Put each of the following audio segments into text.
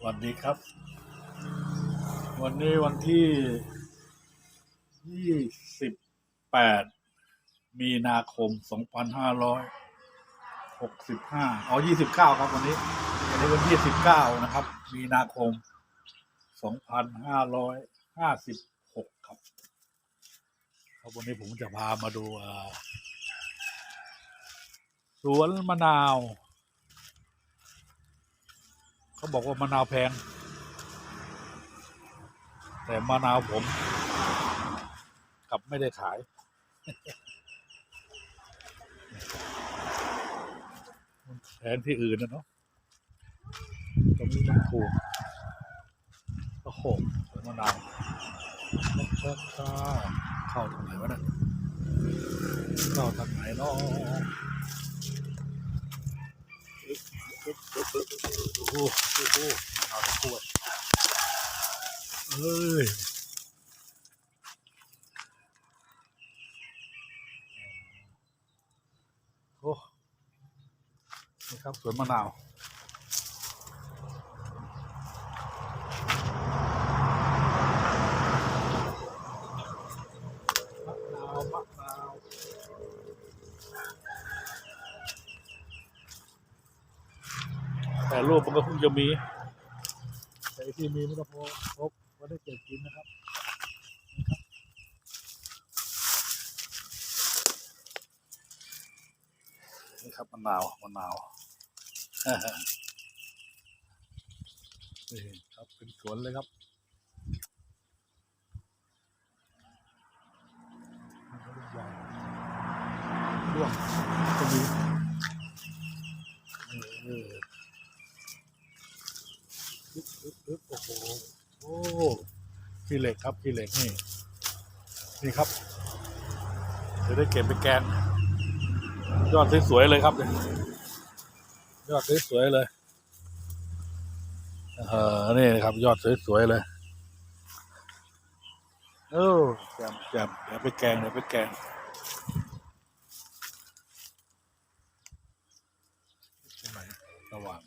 สวัสดีครับ วันนี้วันที่ยี่สิบแปดมีนาคมสองพันห้าร้อยหกสิบห้าอ๋อยี่สิบเก้าครับวันนี้ วันนี้วันที่สิบเก้านะครับ มีนาคมสองพันห้าร้อยห้าสิบหกครับครับวันนี้ผมจะพามาดูสวนมะนาว เขาบอกว่ามะนาวแพง แต่มะนาวผมกลับไม่ได้ขายมันแพงที่อื่นนะเนาะตรงนี้มันถูกโอ้โหสวนมะนาวช้าช้าๆเข้าทางไหนวะเนี่ยเข้าทางไหนเนาะ โอ้โหโอ้โหเอาตะกวดเอ้ยโอ้นี่ครับสวนมะนาว มะนาวมะนาวแต่รูปมัน ก็เพิ่งจะมี แต่ไอ้ที่มีไม่ต้องพอพบว่าได้เก็บกินนะครับนี่ครับนี่ครับมะนาวมะนาวนี่ครับเป็นสวนเลยครับร่วงก็มีเอออึ๊บอึ๊บอึ๊บโอ้โหโอ้ขี้เหล็ก ครับขี้เหล็กนี่ นี่ครับเดี๋ยวได้เก็บไปแกงยอดสวยๆเลยครับเนี่ยยอดสวยๆเลยเออนี่นะครับ ยอดสวยๆเลยเออแจมแจมเดี๋ยวไปแกงเดี๋ยวไปแกงรงไหนระหว่าง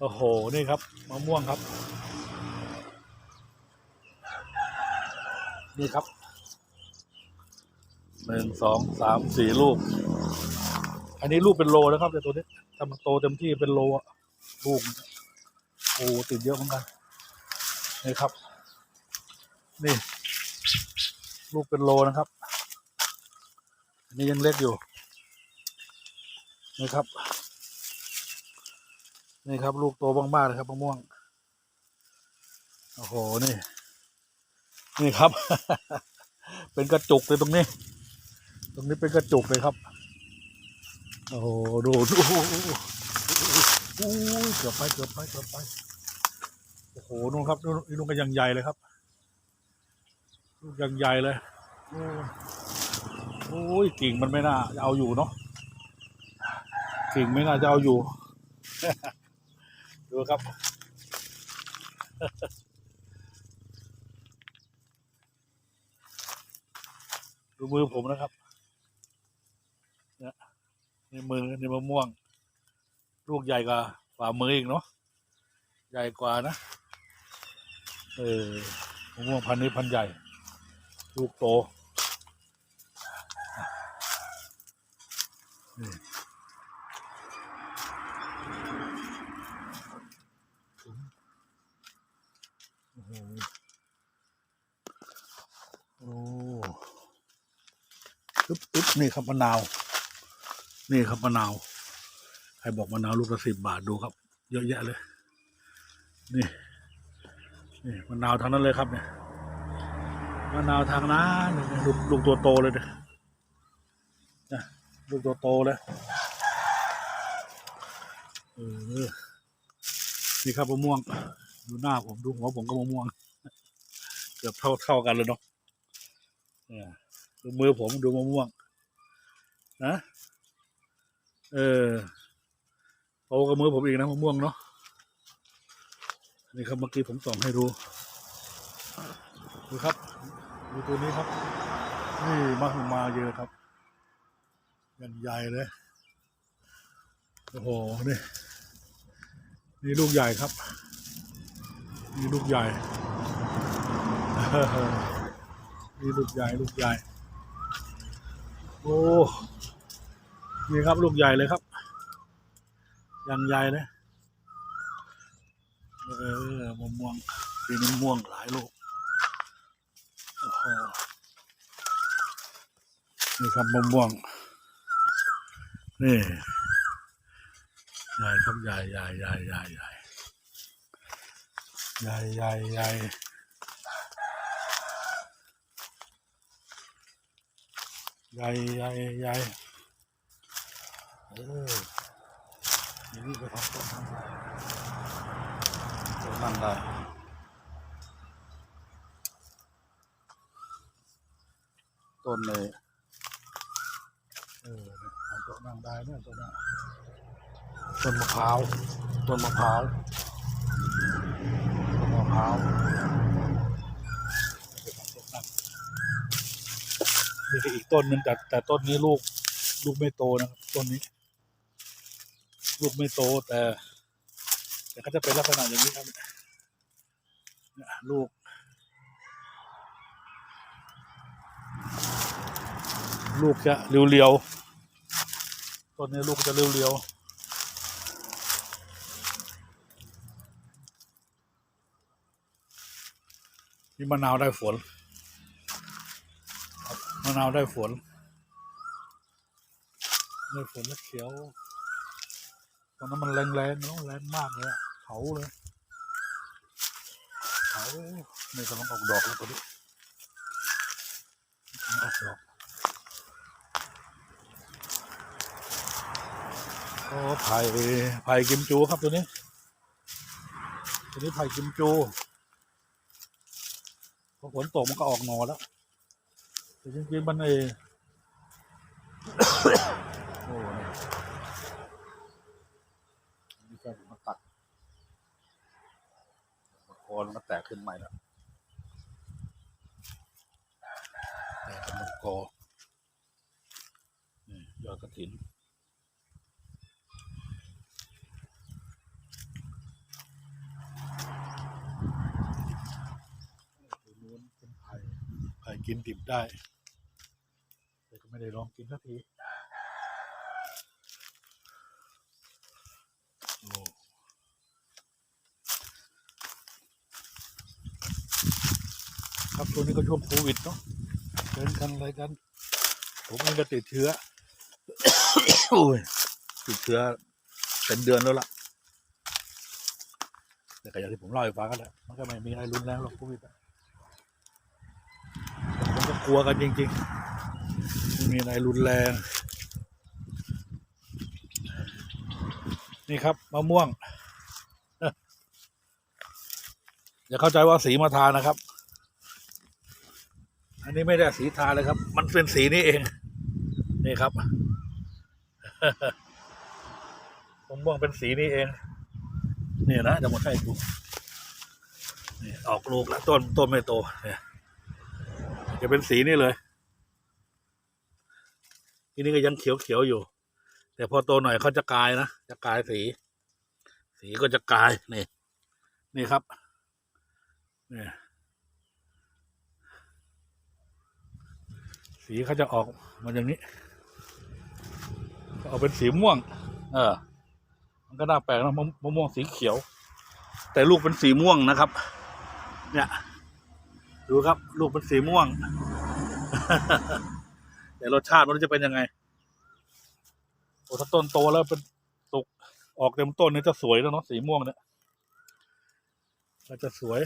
โอ้โห นี่ครับ มะม่วงครับ นี่ครับหนึ่งสองสามสี่ลูก อันนี้ลูกเป็นโลนะครับแต่ตัวนี้ถ้ามันโตเต็มที่เป็นโลอะลูกโอ้ติดเยอะเหมือนกันนี่ครับ นี่ ลูกเป็นโลนะครับ อันนี้ยังเล็กอยู่นี่ครับ นี่ครับ ลูกโตมากๆเลยครับมะม่วงโอ้โหนี่ นี่ครับ เป็นกระจุกเลยตรงนี้ ตรงนี้เป็นกระจุกเลยครับ โอ้โหดูดูอู้เกือบไปเกือบไปเกือบไปโอ้โหนู่นครับนู่นนู่นก็ยังใหญ่เลยครับลูกยังใหญ่เลยโอ้ยกิ่งมันไม่น่าจะเอาอยู่เนาะกิ่งไม่น่าจะเอาอยู่ดูครับ ดูมือผมนะครับเนี่ยนี่มือในมะม่วง ลูกใหญ่กว่าฝ่ามืออีกเนาะใหญ่กว่านะ เออมะม่วงพันนี้พันใหญ่ ลูกโตนี่โอ้โหโอ้ อึ๊บอึ๊บนี่ครับมะนาว นี่ครับมะนาว ใครบอกมะนาวลูกละสิบบาทดูครับ เยอะแยะเลย นี่ นี่มะนาวทางนั้นเลยครับเนี่ยมะนาวทางนั้นลูกลูกตัวโตเลยเนี่ยนะลูกตัวโตเลยเออนี่ครับมะม่วง ดูหน้าผมดูหัวผมก็มะม่วง เกือบเท่าเท่ากันเลยเนาะเนี่ย ดูมือผมดูมะม่วงนะเออโตกับมือผมอีกนะมะม่วงเนาะนี่ครับเมื่อกี้ผมส่องให้ดูดูครับดูตัวนี้ครับ นี่มาหมาเยอะครับย่างใหญ่เลยโอ้โหนี่นี่ลูกใหญ่ครับนี่ลูกใหญ่นี่ลูกใหญ่ลูกใหญ่ โอ้นี่ครับลูกใหญ่เลยครับยังใหญ่เลยเออมะม่วงปีนี้ม่วงหลายลูกโอ้โหนี่ครับมะม่วงนี่ใหญ่ครับใหญ่ใหญ่ใหญ่ใหญ่ใหญ่ใหญ่ใหญ่ใหญ่ ใหญ่ใหญ่ใหญ่เอออย่างนี้ไปทำต้นนั่งได้ต้นนั่งได้ต้นเลยเออทำต้นนั่งได้เนี่ยต้นนั้นต้นมะพร้าวต้นมะพร้าวต้นมะพร้าว นี่ก็อีกต้นหนึงแต่แต่ต้นนี้ลูก ลูกไม่โตนะครับต้นนี้ ลูกไม่โตแต่ แต่ก็จะเป็นลักษณะอย่างนี้ครับเนี่ยลูก ลูกจะเรียวๆต้นนี้ลูกจะเรียวๆนี่มะนาวได้ฝน มะนาวได้ฝน ได้ฝนแล้วเขียว ตอนนั้นมันแรงแรงเนาะแรงมากเลยเผาเลยเผานี่กำลังออกดอกแล้วตัวนี้กำลังออกดอกโอ้ไผ่ไผ่กิมจูครับตัวนี้ ตัวนี้ไผ่กิมจูพอฝนตกมันก็ออกหนอแล้ว แต่จริงๆมันเอโอ้นี่นี่แค่ผมมาตัดคอมันก็แตกขึ้นใหม่แล้วแตกเป็นมะกอยอดกระถิ่น ตัวนู้นเป็นไผ่ ไผ่กินดิบได้ แต่ก็ไม่ได้ลองกินสักทีโอ้ครับช่วงนี้ก็ช่วงโควิดเนาะเดินกันอะไรกัน ผมเองก็ติดเชื้อโอ้ยติดเชื้อเป็นเดือนแล้วล่ะ แต่ก็อย่างที่ผมเล่าให้ฟังกันแหละมันก็ไม่มีอะไรรุนแรงหรอกโควิดอะ กลัวกันจริงๆไม่มีอะไรรุนแรง นี่ครับมะม่วงอย่าเข้าใจว่าสีมาทานะครับ อันนี้ไม่ได้สีทาเลยครับ มันเป็นสีนี้เอง นี่ครับมะม่วงเป็นสีนี้เอง เนี่ยนะเดี๋ยวผมให้ดูนี่ออกลูกแล้วต้นต้นไม่โตเนี่ย จะเป็นสีนี่เลยทีนี้ก็ยังเขียวๆอยู่ แต่พอโตหน่อยเขาจะกลายนะจะกลายสี สีก็จะกลายนี่นี่ครับนี่สีเขาจะออกมาอย่างนี้ออกเป็นสีม่วง เออ มันก็น่าแปลกนะมะม่วงสีเขียว แต่ลูกเป็นสีม่วงนะครับ เนี่ย ดูครับ ลูกเป็นสีม่วงแต่รสชาติมันจะเป็นยังไงโอ้ถ้าต้นโตแล้วเป็นสุกออกเต็มต้นนี่จะสวยแล้วเนาะสีม่วงเนี่ยก็จะสวย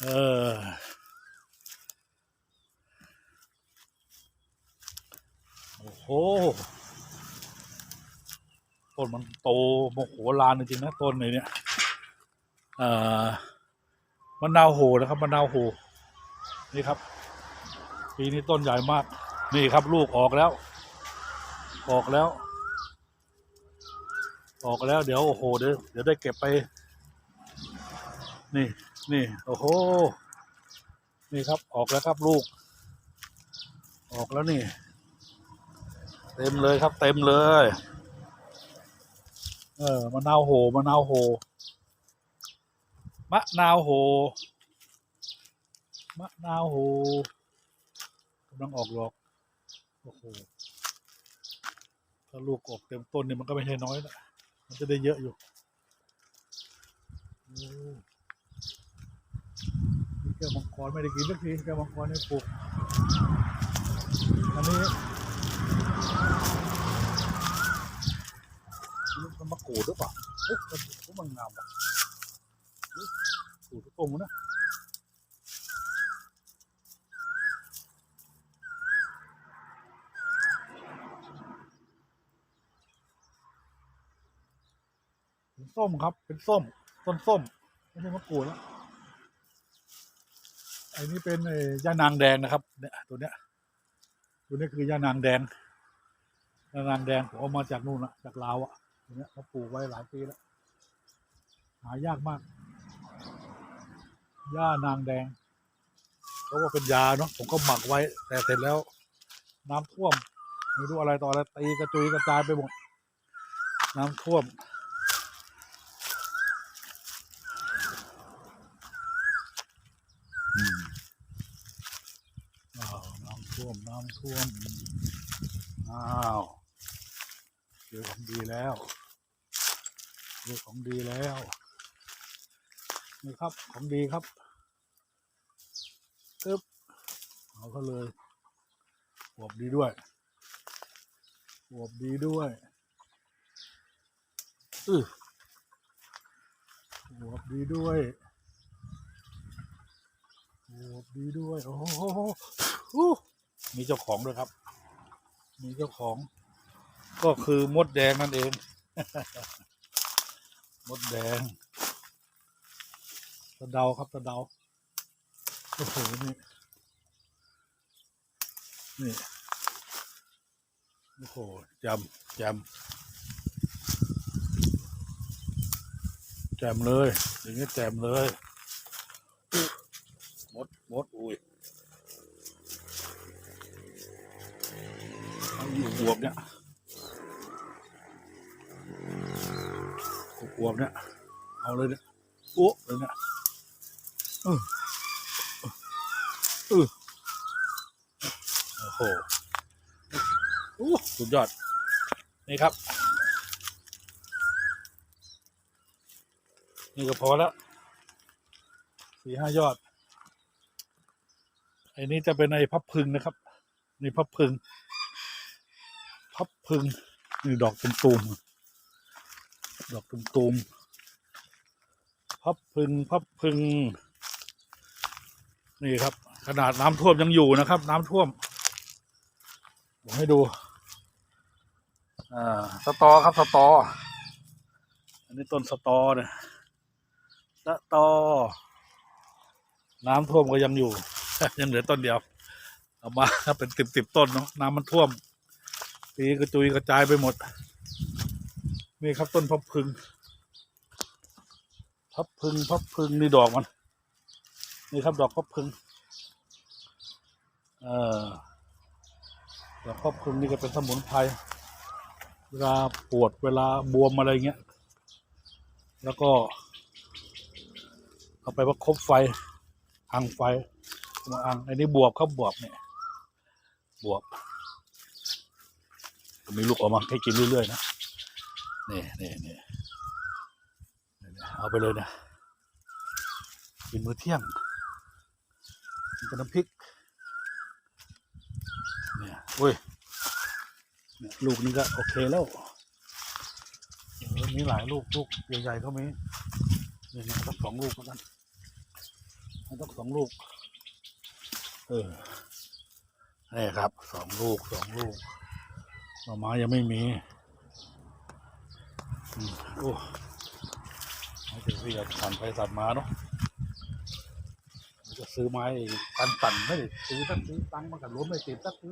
เออโอ้โหต้นมันโตโมโหลานจริงๆนะต้นเลยเนี่ย เอ่อ มะนาวโหนะครับมะนาวโหนี่ครับ ปีนี้ต้นใหญ่มาก นี่ครับลูกออกแล้ว ออกแล้ว ออกแล้วเดี๋ยวโอ้โหเดี๋ยวเดี๋ยวได้เก็บไป นี่นี่โอ้โหนี่ครับออกแล้วครับลูก ออกแล้วนี่ เต็มเลยครับ เต็มเลย เออมะนาวโหมะนาวโห มะนาวโห มะนาวโหกำลังออกดอก โอ้โห ถ้าลูกออกเต็มต้นเนี่ยมันก็ไม่ใช่น้อยนะ มันจะได้เยอะอยู่โอ้นี่แก้วมังกรไม่ได้กินสักทีแก้วมังกรนี่ปลูก อันนี้นี่มันมะกรูดหรือเปล่าเอ๊ะมันมันงามป่ะ กรูดต้มนะเป็นส้มครับ เป็นส้ม ต้นส้ม ไม่ใช่มะกรูดแล้วอ้นี่เป็นย่านางแดงนะครับ เนี่ยตัวเนี้ย ตัวนี้คือย่านางแดงย่านางแดงผมเอามาจากนู่นละจากลาวอะตัวเนี้ยเขาปลูกไว้หลายปีแล้ว หายากมาก ย่านางแดง เขาว่าเป็นยาเนาะผมก็หมักไว้ แต่เสร็จแล้ว น้ำท่วมไม่รู้อะไรต่ออะไรตีกระจุยกระจายไปหมด น้ำท่วม อืมอ้าวน้ำท่วม น้ำท่วม อ้าวเจอของดีแล้วเจอของดีแล้ว นี่ครับของดีครับตึ๊บเอาเขาเลยบวบดีด้วยบวบดีด้วยอือบวบดีด้วยโอ้ดีด้วย โอ้โหมีเจ้าของด้วยครับ มีเจ้าของ ก็คือมดแดงนั่นเอง มดแดง ตะเดาครับตะเดาโอ้โหนี่นี่โอ้โหจำจำแจมเลย อย่างนี้แจมเลยมดมดอุ้ยเอาอยู่บวบเนี่ยบวบเนี่ย เอาเลยเนี่ยโอ้เลยเนี่ย เออเออโอ้โหโอ้สุดยอด นี่ครับ นี่ก็พอแล้วสี่ห้ายอดไอ้นี่จะเป็นไอ้พับพึงนะครับนี่พับพึง พับพึงนี่ดอกตุ่มตูมๆดอกตุ่มตูมๆพับพึง พับพึง นี่ครับ ขนาดน้ำท่วมยังอยู่นะครับ น้ำท่วม ผมให้ดูอ่าสตอครับสตอ อันนี้ต้นสตอเนี่ยสตอ น้ำท่วมก็ยังอยู่ ยังเหลือต้นเดียวเอามาเป็นสิบสิบต้นเนาะน้ำมันท่วมตีกระจุยกระจายไปหมด นี่ครับต้นพับพึงพับพึงพับพึงนี่ดอกมัน นี่ครับดอกพับพึงเอ่อดอกพับพึงนี่ก็เป็นสมุนไพรเวลาปวดเวลาบวมอะไรเงี้ย แล้วก็เอาไปประคบไฟอังไฟมาอังอันนี้บวบครับบวบเนี่ยบวบมีลูกออกมาให้กินเรื่อยๆนะนี่นี่นี่นี่เอาไปเลยนะกินมื้อเที่ยง กินน้ำพริกเนี่ยอุ้ยเนี่ยลูกนี้ก็โอเคแล้วโอ้โหมีหลายลูกลูกใหญ่ๆก็มีนี่นะสักสองลูกแล้วกันต้องสองลูก เออนี่ครับสองลูกสองลูกหน่อไม้ยังไม่มีอืมโอ้ไม่ถึงที่จะสั่นไปสั่นมาเนาะ ซื้อไม้ปันปั่นไม่ได้ซื้อสักทีตังค์มันกับรวมไม่ติดสักที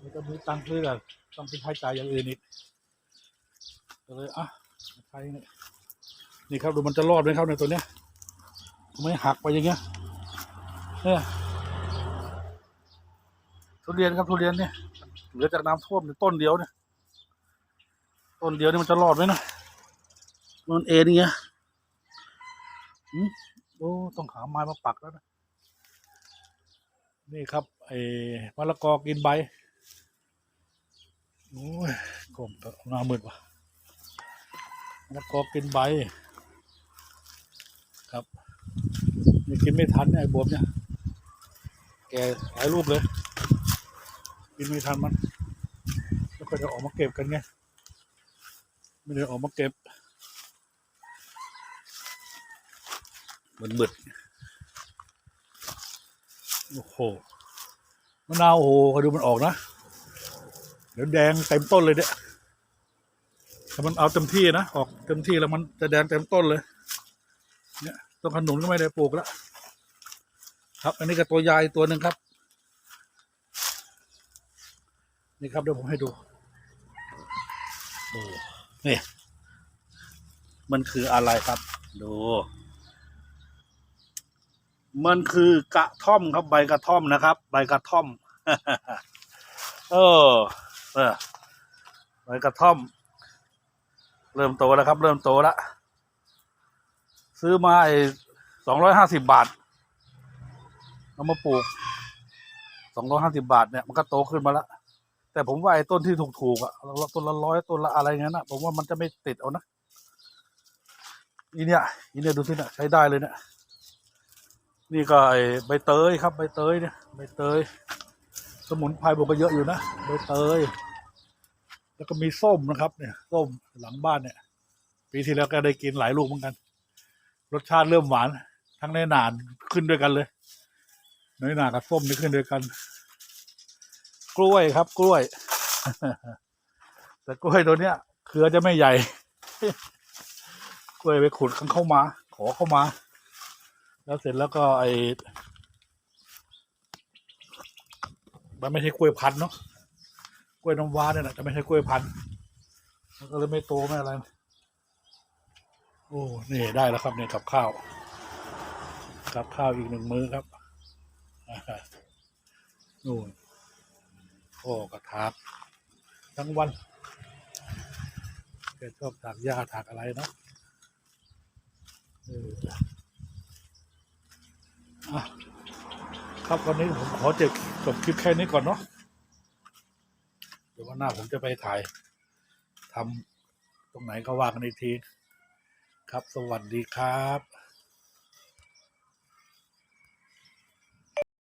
นี่ก็มีตังค์ซื้อแต่ต้องไปใช้จ่ายอย่างอื่นอีกก็เลยอะใช้นี่นี่ครับดูมันจะรอดไหมครับในตัวเนี้ยไม่หักไปอย่างเงี้ยเนี่ยทุเรียนครับทุเรียนเนี่ยเหลือจากน้ำท่วมต้นเดียวเนี่ยต้นเดียวนี่มันจะรอดไหมนะมันเอ็นอย่างเงี้ยอืม อ้ต้องหาไม้มาปักแล้วนะ นี่ครับไอ้มะละกอกินใบโอ้ยกลมตหน้ามืดว่ะมะละกอกินใบ ครับนี่กินไม่ทันเนี่ยไอ้บวมเนี่ยแกหลายลูกเลย กินไม่ทันมันแล้วก็จะออกมาเก็บกันไงไม่ได้ออกมาเก็บ มืดโอ้โหมะนาวโอ้โหคอยดูมันออกนะ เดี๋ยวแดงเต็มต้นเลยเนี่ยถ้ามันเอาเต็มที่นะออกเต็มที่แล้วมันจะแดงเต็มต้นเลย เนี่ยต้นขนุนก็ไม่ได้ปลูกแล้วครับอันนี้ก็ตัวยายตัวหนึ่งครับ นี่ครับเดี๋ยวผมให้ดูโอ้นี่มันคืออะไรครับ ดู มันคือกระท่อมครับใบกระท่อมนะครับ ใบกระท่อมเออเออใบกระท่อม เริ่มโตแล้วครับ เริ่มโตแล้วซื้อมาไอ้สองร้อยห้าสิบบาทเอามาปลูกสองร้อยห้าสิบาทเนี่ยมันก็โตขึ้นมาแล้วแต่ผมว่าไอ้ต้นที่ถูกๆอะต้นละร้อยต้นละอะไรเงี้ยนะผมว่ามันจะไม่ติดเอานะอีเนี่ยอีเนี่ยดูสิเนี่ยใช้ได้เลยเนี่ย นี่ก็ไอใบเตยครับใบเตยเนี่ยใบเตย สมุนไพรผมก็เยอะอยู่นะใบเตย แล้วก็มีส้มนะครับ เนี่ยส้มหลังบ้านเนี่ย ปีที่แล้วก็ได้กินหลายลูกเหมือนกัน รสชาติเริ่มหวาน ทั้งในหนานขึ้นด้วยกันเลยในหนากับส้มนี่ขึ้นด้วยกัน กล้วยครับ กล้วย แต่กล้วยตัวเนี้ยเครือจะไม่ใหญ่ กล้วยไปขุดข้างเข้ามา ขอเข้ามา แล้วเสร็จแล้วก็ไอ้มันไม่ใช่กล้วยพันธุ์เนาะกล้วยน้ำว้าเนี่ยนะจะไม่ใช่กล้วยพันธุ์มันก็เลยไม่โตไม่อะไร โอ้นี่ได้แล้วครับเนี่ยกับข้าว กับข้าวอีกหนึ่งมื้อครับนู่นพ่อกระถากทั้งวันแกชอบถากหญ้าถากอะไรเนาะเอออะ ครับวันนี้ผมขอจบจบคลิปแค่นี้ก่อนเนาะเดี๋ยววันหน้าผมจะไปถ่ายทำตรงไหนก็ว่ากันอีกที ครับ สวัสดีครับ